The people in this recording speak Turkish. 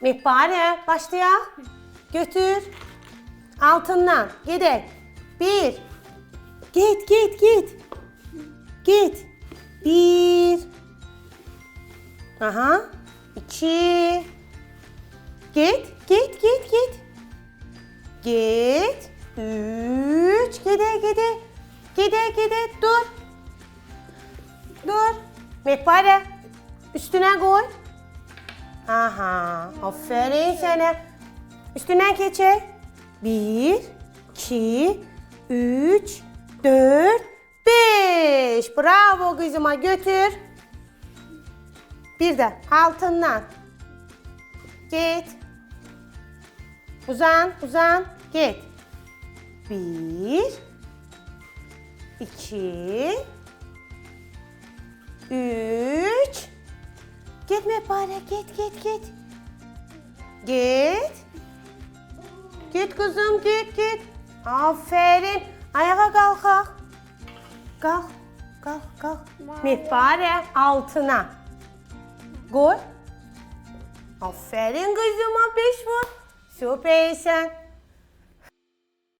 Mihpare başlayalım. Götür. Altından. Gidelim. Bir. Git git git. Git. Bir. Aha. İki. Git git git git. Git. Üç. Gide gide. Gide gide. Dur. Dur. Mehpare. Üstüne koy. Aha. Aferin sana. Üstünden geçer. Bir, iki, üç, dört, beş. Bravo kızıma götür. Bir de altından. Git. Uzan, uzan. Git. Bir, iki, üç. Gitme bari, git, git, git. Git. Git kızım, git, git. Aferin. Ayağa kalk, kalk. Kalk, kalk, kalk. Mihpare altına. Gol. Aferin kızıma beş vur. Süpersin.